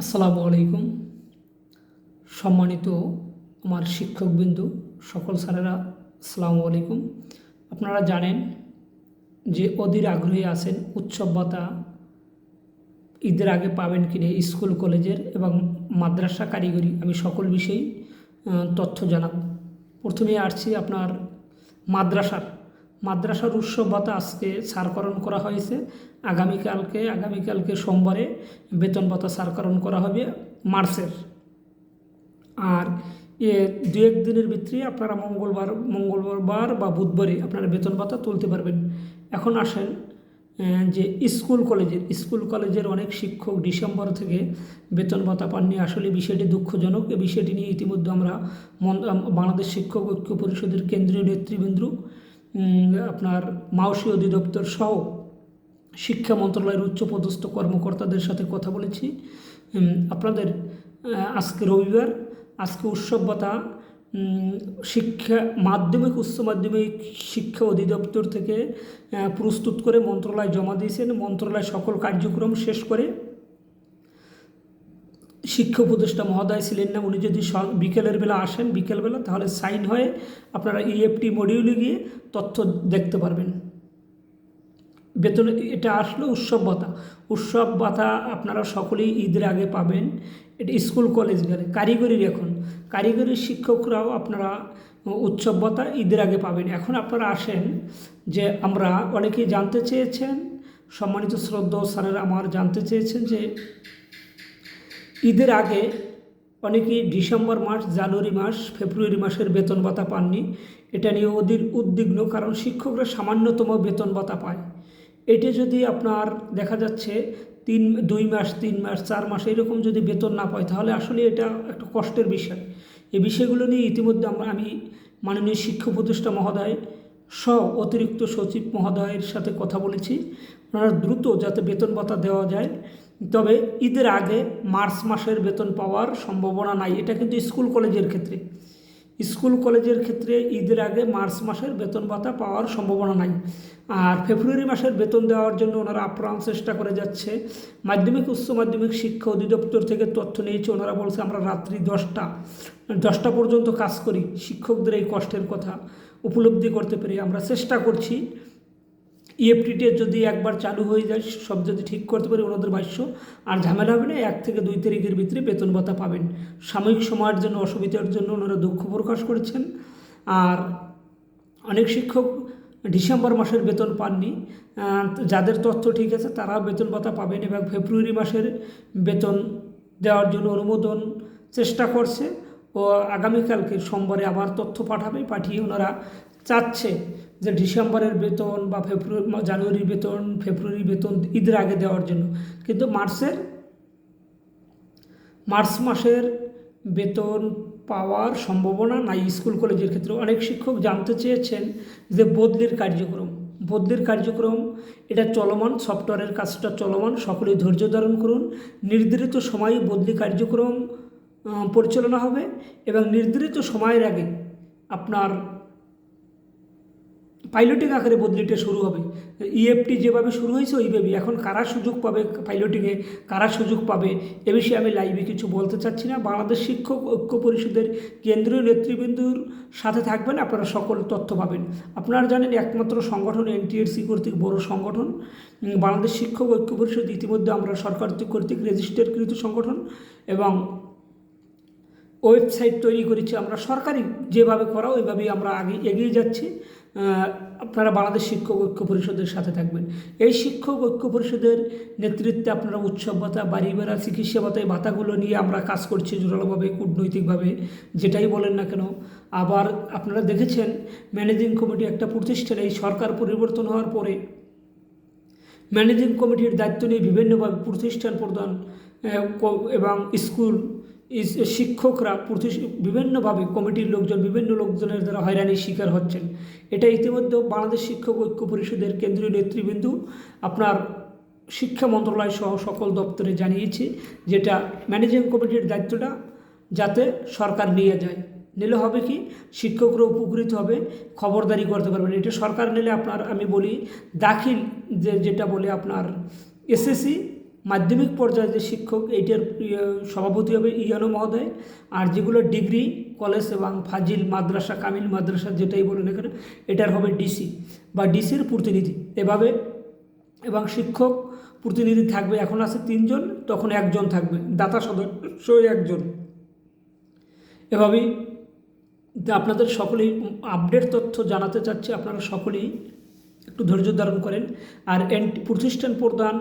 আসসালামু আলাইকুম। সম্মানিত আমার শিক্ষকবিন্দু, সকল স্যারেরা, আসসালামু আলাইকুম। আপনারা জানেন যে অধীর আগ্রহী আছেন উৎসব ভাতা ঈদের আগে পাবেন কিনে স্কুল, কলেজের এবং মাদ্রাসা কারিগরি। আমি সকল বিষয়েই তথ্য জানাব। প্রথমে আসছি আপনার মাদ্রাসার মাদ্রাসার উৎসব ভাতা আজকে সারকরণ করা হয়েছে। আগামীকালকে আগামীকালকে সোমবারে বেতন ভাতা সারকরণ করা হবে মার্চের। আর এ দু এক দিনের ভিতরে আপনারা মঙ্গলবার মঙ্গলবার বা বুধবারে আপনারা বেতন ভাতা তুলতে পারবেন। এখন আসেন যে স্কুল কলেজের স্কুল কলেজের অনেক শিক্ষক ডিসেম্বর থেকে বেতন ভাতা পাননি। আসলে বিষয়টি দুঃখজনক। এই বিষয়টি নিয়ে ইতিমধ্যে আমরা বাংলাদেশ শিক্ষক ঐক্য পরিষদের কেন্দ্রীয় নেতৃবৃন্দ আপনার মাওসী অধিদপ্তর সহ শিক্ষা মন্ত্রণালয়ের উচ্চপদস্থ কর্মকর্তাদের সাথে কথা বলেছি। আপনাদের আজকে রবিবার, আজকে উৎসব ভাতা শিক্ষা মাধ্যমিক, উচ্চ মাধ্যমিক শিক্ষা অধিদপ্তর থেকে প্রস্তুত করে মন্ত্রণালয় জমা দিয়েছেন। মন্ত্রণালয় সকল কার্যক্রম শেষ করে শিক্ষা উপদেষ্টা মহোদয় ছিলেন না, উনি যদি বিকেলের বেলা আসেন, বিকেলবেলা, তাহলে সাইন হয়ে আপনারা ইএফটি মডিউলে গিয়ে তথ্য দেখতে পারবেন। বেতন, এটা আসলো উৎসব ভাতা। উৎসব ভাতা আপনারা সকলেই ঈদের আগে পাবেন। এটা স্কুল, কলেজ গেলে। কারিগরির এখন। কারিগরির শিক্ষকরাও আপনারা উৎসব ভাতা ঈদের আগে পাবেন। এখন আপনারা আসেন যে আমরা অনেকেই জানতে চেয়েছেন, সম্মানিত শ্রদ্ধা স্যারেরা আমার জানতে চেয়েছেন যে ঈদের আগে অনেকেই ডিসেম্বর মাস, জানুয়ারি মাস, ফেব্রুয়ারি মাসের বেতন ভাতা পাননি। এটা নিয়ে ওদের উদ্বিগ্ন, কারণ শিক্ষকরা সামান্যতম বেতন ভাতা পায়। এটি যদি আপনার দেখা যাচ্ছে তিন, দুই মাস, তিন মাস, চার মাস এরকম যদি বেতন না পায়, তাহলে আসলে এটা একটা কষ্টের বিষয়। এই বিষয়গুলো নিয়ে ইতিমধ্যে আমরা, আমি মাননীয় শিক্ষা উপদেষ্টা মহোদয় সহ অতিরিক্ত সচিব মহোদয়ের সাথে কথা বলেছি। ওনারা দ্রুত যাতে বেতন ভাতা দেওয়া যায় তবে ঈদের আগে মার্চ মাসের বেতন পাওয়ার সম্ভাবনা নাই। এটা কিন্তু স্কুল কলেজের ক্ষেত্রে। স্কুল কলেজের ক্ষেত্রে ঈদের আগে মার্চ মাসের বেতন ভাতা পাওয়ার সম্ভাবনা নাই। আর ফেব্রুয়ারি মাসের বেতন দেওয়ার জন্য ওনারা আপ্রাণ চেষ্টা করে যাচ্ছে। মাধ্যমিক, উচ্চ মাধ্যমিক শিক্ষা অধিদপ্তর থেকে তথ্য নিয়েছে, ওনারা বলছে, আমরা রাত্রি দশটা দশটা পর্যন্ত কাজ করি। শিক্ষকদের এই কষ্টের কথা উপলব্ধি করতে পেরে আমরা চেষ্টা করছি। ইএফটিতে যদি একবার চালু হয়ে যায়, সব যদি ঠিক করতে পারি ওনাদের ভাষ্য, আর ঝামেলা হবে না, এক থেকে দুই তারিখের ভিতরে বেতন ভাতা পাবেন। সাময়িক সময়ের জন্য, অসুবিধার জন্য ওনারা দুঃখ প্রকাশ করেছেন। আর অনেক শিক্ষক ডিসেম্বর মাসের বেতন পাননি। যাদের তথ্য ঠিক আছে তারা বেতন ভাতা পাবেন এবং ফেব্রুয়ারি মাসের বেতন দেওয়ার জন্য অনুমোদন চেষ্টা করছে। ও আগামীকালকে সোমবারে আবার তথ্য পাঠাবে, পাঠিয়ে ওনারা চাচ্ছে। যে ডিসেম্বরের বেতন বা ফেব্রুয়ারি জানুয়ারির বেতন ফেব্রুয়ারি বেতন ঈদের আগে দেওয়ার জন্য। কিন্তু মার্চের, মার্চ মাসের বেতন পাওয়ার সম্ভাবনা নাই স্কুল কলেজের ক্ষেত্রে অনেক শিক্ষক জানতে চেয়েছেন যে বদলির কার্যক্রম। বদলির কার্যক্রম, এটা চলমান সফটওয়্যারের কাজটা চলমান, সকলেই ধৈর্য ধারণ করুন। নির্ধারিত সময়ে বদলি কার্যক্রম পরিচালনা হবে এবং নির্ধারিত সময়ের আগে আপনার পাইলটিং আকারে বদলিটা শুরু হবে। ইএফটি যেভাবে শুরু হয়েছে, ওইভাবেই। এখন কারা সুযোগ পাবে পাইলটিংয়ে কারা সুযোগ পাবে? এ বিষয়ে আমি লাইভে কিছু বলতে চাচ্ছি না। বাংলাদেশ শিক্ষক ঐক্য পরিষদের কেন্দ্রীয় নেতৃবৃন্দুর সাথে থাকবেন। আপনারা সকল তথ্য পাবেন। আপনারা জানেন একমাত্র সংগঠন এনটিএসসি কর্তৃক বড় সংগঠন। বাংলাদেশ শিক্ষক ঐক্য পরিষদ ইতিমধ্যে আমরা সরকার কর্তৃক রেজিস্টারকৃত সংগঠন এবং ওয়েবসাইট তৈরি করেছি। আমরা সরকারি যেভাবে করা ওইভাবেই আমরা আগে এগিয়ে যাচ্ছি। আপনারা বাংলাদেশ শিক্ষক ঐক্য পরিষদের সাথে থাকবেন। এই শিক্ষক ঐক্য পরিষদের নেতৃত্বে আপনারা উৎসব ভাতা বাড়ি বেড়া চিকিৎসা ভাতা এই ভাতাগুলো নিয়ে আমরা কাজ করছি জোরালোভাবে, কূটনৈতিকভাবে, যেটাই বলেন না কেন। আবার আপনারা দেখেছেন, ম্যানেজিং কমিটি একটা প্রতিষ্ঠান এই সরকার পরিবর্তন হওয়ার পরে ম্যানেজিং কমিটির দায়িত্ব নিয়ে বিভিন্নভাবে প্রতিষ্ঠান প্রদান এবং স্কুল শিক্ষকরা প্রতিষ্ঠ- বিভিন্নভাবে কমিটির লোকজন, বিভিন্ন লোকজনের দ্বারা হয়রানির শিকার হচ্ছেন। এটা ইতিমধ্যে বাংলাদেশ শিক্ষক ঐক্য পরিষদের কেন্দ্রীয় নেতৃবৃন্দ আপনার শিক্ষা মন্ত্রণালয় সহ সকল দপ্তরে জানিয়েছে যেটা ম্যানেজিং কমিটির দায়িত্বটা যাতে সরকার নিয়ে যায়। নিলে হবে কি? শিক্ষকরা উপকৃত হবে, খবরদারি করতে পারবেন। এটা সরকার নিলে আপনার, আমি বলি, দাখিল যে যেটা বলে আপনার এসএসসি মাধ্যমিক পর্যায়ে যে শিক্ষক, এইটার সভাপতি হবে ইয়ানো মহোদয়। আর যেগুলো ডিগ্রি, কলেজ এবং ফাজিল মাদ্রাসা, কামিল মাদ্রাসা যেটাই বলুন এখানে এটার হবে ডিসি বা ডিসির প্রতিনিধি। এভাবে এবং শিক্ষক প্রতিনিধি থাকবে, এখন আছে তিনজন, তখন একজন থাকবে, দাতা সদস্য একজন। এভাবেই আপনাদের সকলেই আপডেট তথ্য জানাতে চাচ্ছি, আপনারা সকলেই একটু ধৈর্য ধারণ করেন। আর প্রতিষ্ঠান প্রদান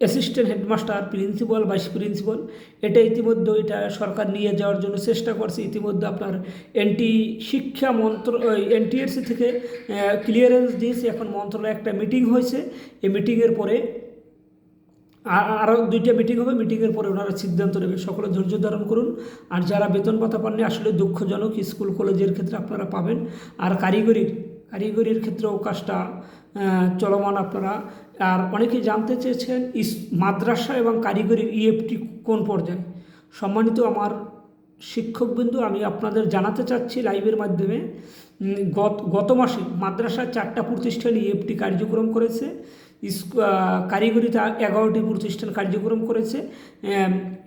assistant headmaster principal vice principal এটা ইতিমধ্যে এটা সরকার নিয়ে যাওয়ার জন্য চেষ্টা করছে। ইতিমধ্যে আপনার এনটি শিক্ষা মন্ত্র এনটিএসসি থেকে ক্লিয়ারেন্স দিয়েছে। এখন মন্ত্রণালয়ে একটা মিটিং হয়েছে। এই মিটিংয়ের পরে আরও দুইটা মিটিং হবে। মিটিংয়ের পরে ওনারা সিদ্ধান্ত নেবে। সকলে ধৈর্য ধারণ করুন। আর যারা বেতন ভাতা পাননি, আসলে দুঃখজনক। স্কুল, কলেজের ক্ষেত্রে আপনারা পাবেন। আর কারিগরির কারিগরির ক্ষেত্রেও কাজটা চলমান আপনারা। আর অনেকে জানতে চেয়েছেন ইস, মাদ্রাসা এবং কারিগরি ইএফটি কোন পর্যায়ে? সম্মানিত আমার শিক্ষকবৃন্দু, আমি আপনাদের জানাতে চাচ্ছি লাইভের মাধ্যমে গত গত মাসে মাদ্রাসার চারটা প্রতিষ্ঠান ইএফটি কার্যক্রম করেছে। কারিগরিতে এগারোটি প্রতিষ্ঠান কার্যক্রম করেছে।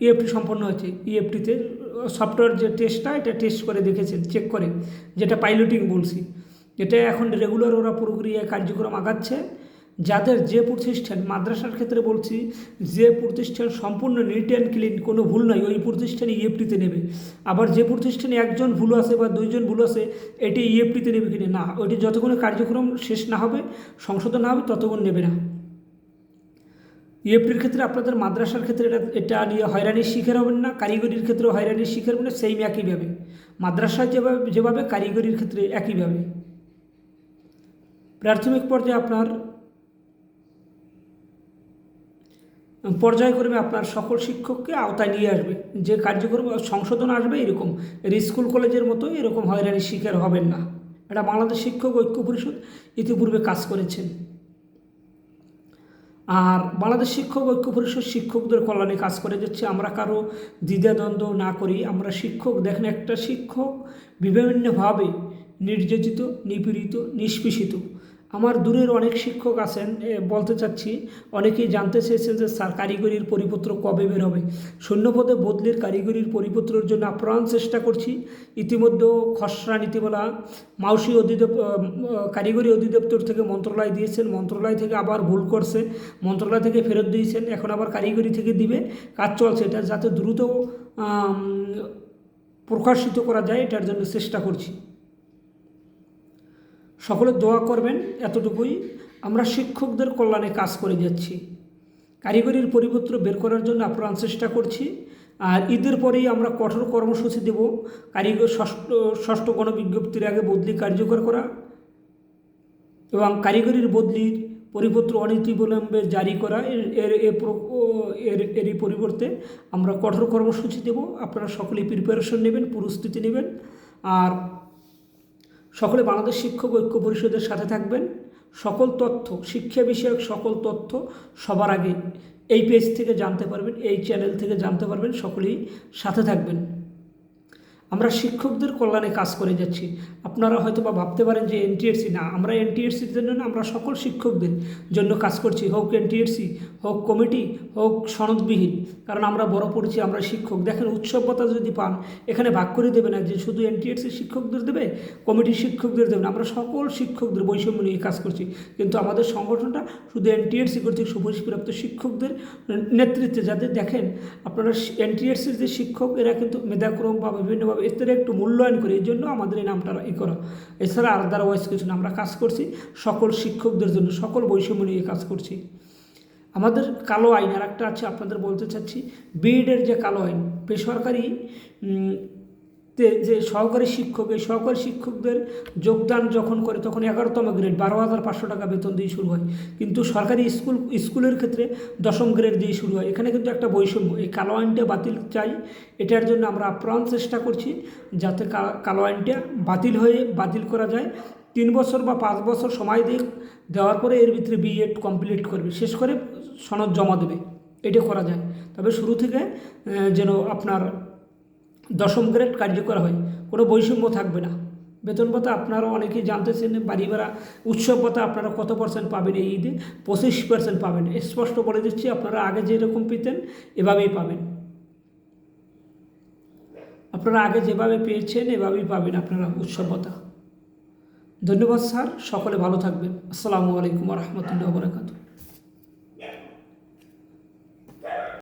ইএফটি সম্পন্ন হয়েছে। ইএফটিতে সফটওয়্যার যে টেস্টটা এটা টেস্ট করে দেখেছেন চেক করে, যেটা পাইলটিং বলছি। এটা এখন রেগুলার ওরা প্রক্রিয়ায় কার্যক্রম আগাচ্ছে। যাদের যে প্রতিষ্ঠান, মাদ্রাসার ক্ষেত্রে বলছি, যে প্রতিষ্ঠান সম্পূর্ণ নিট অ্যান্ড ক্লিন কোনো ভুল নয় ওই প্রতিষ্ঠান ইএফটিতে নেবে। আবার যে প্রতিষ্ঠানে একজন ভুল আছে বা দুইজন ভুল আছে, এটি ইএফটিতে নেবে কিনা? না, ওইটি যতক্ষণ কার্যক্রম শেষ না হবে, সংশোধন না হবে, ততক্ষণ নেবে না। ইএফটির ক্ষেত্রে আপনাদের মাদ্রাসার ক্ষেত্রে এটা এটা নিয়ে হয়রানির শিকার হবেন না, কারিগরির ক্ষেত্রেও হয়রানির শিকার হবেন না সেইম একইভাবে। মাদ্রাসায় যেভাবে যেভাবে কারিগরির ক্ষেত্রে একইভাবে। প্রাথমিক পর্যায়ে আপনার পর্যায়ক্রমে আপনার সকল শিক্ষককে আওতায় নিয়ে আসবে। যে কার্যক্রম, সংশোধন আসবে এরকম। স্কুল, কলেজের মতো এরকম হয়রানির শিকার হবেন না। এটা বাংলাদেশ শিক্ষক ঐক্য পরিষদ ইতিপূর্বে কাজ করেছেন। আর বাংলাদেশ শিক্ষক ঐক্য পরিষদ শিক্ষকদের কল্যাণে কাজ করে যাচ্ছে। আমরা কারও দ্বিধাদ্বন্দ্ব না করি। আমরা শিক্ষক, দেখেন একটা শিক্ষক বিভিন্নভাবে নির্যাতিত, নিপীড়িত, নিষ্পেষিত। আমার দূরের অনেক শিক্ষক আছেন বলতে চাচ্ছি, অনেকেই জানতে চেয়েছেন যে স্যার কারিগরির পরিপত্র কবে বের হবে। শূন্যপদে বদলির কারিগরির পরিপত্রের জন্য আপ্রাণ চেষ্টা করছি। ইতিমধ্যেও খসড়া নীতিমালা মাউসি অধিদপ কারিগরি অধিদপ্তর থেকে মন্ত্রণালয় দিয়েছেন, মন্ত্রণালয় থেকে আবার ভুল করছে, মন্ত্রণালয় থেকে ফেরত দিয়েছেন, এখন আবার কারিগরি থেকে দিবে, কাজ চলছে, এটা যাতে দ্রুত প্রকাশিত করা যায়, এটার জন্য চেষ্টা করছি। সকলে দোয়া করবেন এতটুকুই। আমরা শিক্ষকদের কল্যাণে কাজ করে যাচ্ছি। কারিগরির পরিপত্র বের করার জন্য আপ্রাণ চেষ্টা করছি। আর ঈদের পরেই আমরা কঠোর কর্মসূচি দেব। কারিগর ষষ্ঠ ষষ্ঠ গণবিজ্ঞপ্তির আগে বদলি কার্যকর করা এবং কারিগরির বদলির পরিপত্র অনীতিবিলম্বে জারি করা। এর এর এরই পরিবর্তে আমরা কঠোর কর্মসূচি দেব। আপনারা সকলেই প্রিপারেশন নেবেন প্রস্তুতি নেবেন। আর সকলে বাংলাদেশ শিক্ষক ঐক্য পরিষদের সাথে থাকবেন। সকল তথ্য, শিক্ষা বিষয়ক সকল তথ্য সবার আগে এই পেজ থেকে জানতে পারবেন, এই চ্যানেল থেকে জানতে পারবেন, সকলেই সাথে থাকবেন। আমরা শিক্ষকদের কল্যাণে কাজ করে যাচ্ছি। আপনারা হয়তো বা ভাবতে পারেন যে এনটিএসসি না, আমরা এনটিএসসির জন্য না, আমরা সকল শিক্ষকদের জন্য কাজ করছি। হোক এনটিএসসি হোক কমিটি, হোক সনদবিহীন, কারণ আমরা বড় পড়ছি, আমরা শিক্ষক। দেখেন উৎসবতা যদি পান, এখানে ভাগ করে দেবে না যে শুধু এনটিএসসি শিক্ষকদের দেবে, কমিটির শিক্ষকদের দেবে না। আমরা সকল শিক্ষকদের বৈষম্য নিয়ে কাজ করছি। কিন্তু আমাদের সংগঠনটা শুধু এনটিএসসি কর্তৃক সুপরিপ্রাপ্ত শিক্ষকদের নেতৃত্বে। যাদের দেখেন, আপনারা এনটিএসসির যে শিক্ষক, এরা কিন্তু মেধাক্রম বা বিভিন্নভাবে এদের একটু মূল্যায়ন করি, এই জন্য আমাদের এই নামটা ই করা। এছাড়া আদারওয়াইজ কিছু না, আমরা কাজ করছি, সকল শিক্ষকদের জন্য, সকল বৈষম্য নিয়ে কাজ করছি। আমাদের কালো আইন আর একটা আছে আপনাদের বলতে চাচ্ছি, বিএডের যে কালো আইন, বেসরকারি যে সহকারী শিক্ষক, এই সহকারী শিক্ষকদের যোগদান যখন করে, তখন এগারোতম গ্রেড বারো হাজার পাঁচশো টাকা বেতন দিয়ে শুরু হয়। কিন্তু সরকারি স্কুল, স্কুলের ক্ষেত্রে দশম গ্রেড দিয়ে শুরু হয়। এখানে কিন্তু একটা বৈষম্য, এই কালো আইনটা বাতিল চাই, এটার জন্য আমরা আপ্রাণ চেষ্টা করছি যাতে কালো আইনটা বাতিল হয়ে, বাতিল করা যায়। তিন বছর বা পাঁচ বছর সময় দিয়ে দেওয়ার পরে এর ভিতরে বিএড কমপ্লিট করবে। শেষ করে সনদ জমা দেবে। এটা করা যায়। তবে শুরু থেকে যেন আপনার দশম গ্রেড কার্যকর হয়, কোনো বৈষম্য থাকবে না। বেতন ভাতা আপনারা অনেকেই জানতেছেন বাড়ি ভাড়া, উৎসব ভাতা আপনারা কত পার্সেন্ট পাবেন এই ঈদে? পঁচিশ পার্সেন্ট পাবেন। স্পষ্ট বলে দিচ্ছি, আপনারা আগে যেরকম পেতেন, এভাবেই পাবেন। আপনারা আগে যেভাবে পেয়েছেন, এভাবেই পাবেন আপনারা উৎসব ভাতা। ধন্যবাদ স্যার, সকলে ভালো থাকবেন। আসসালামু আলাইকুম রহমতুল্লাহ বরাকাতু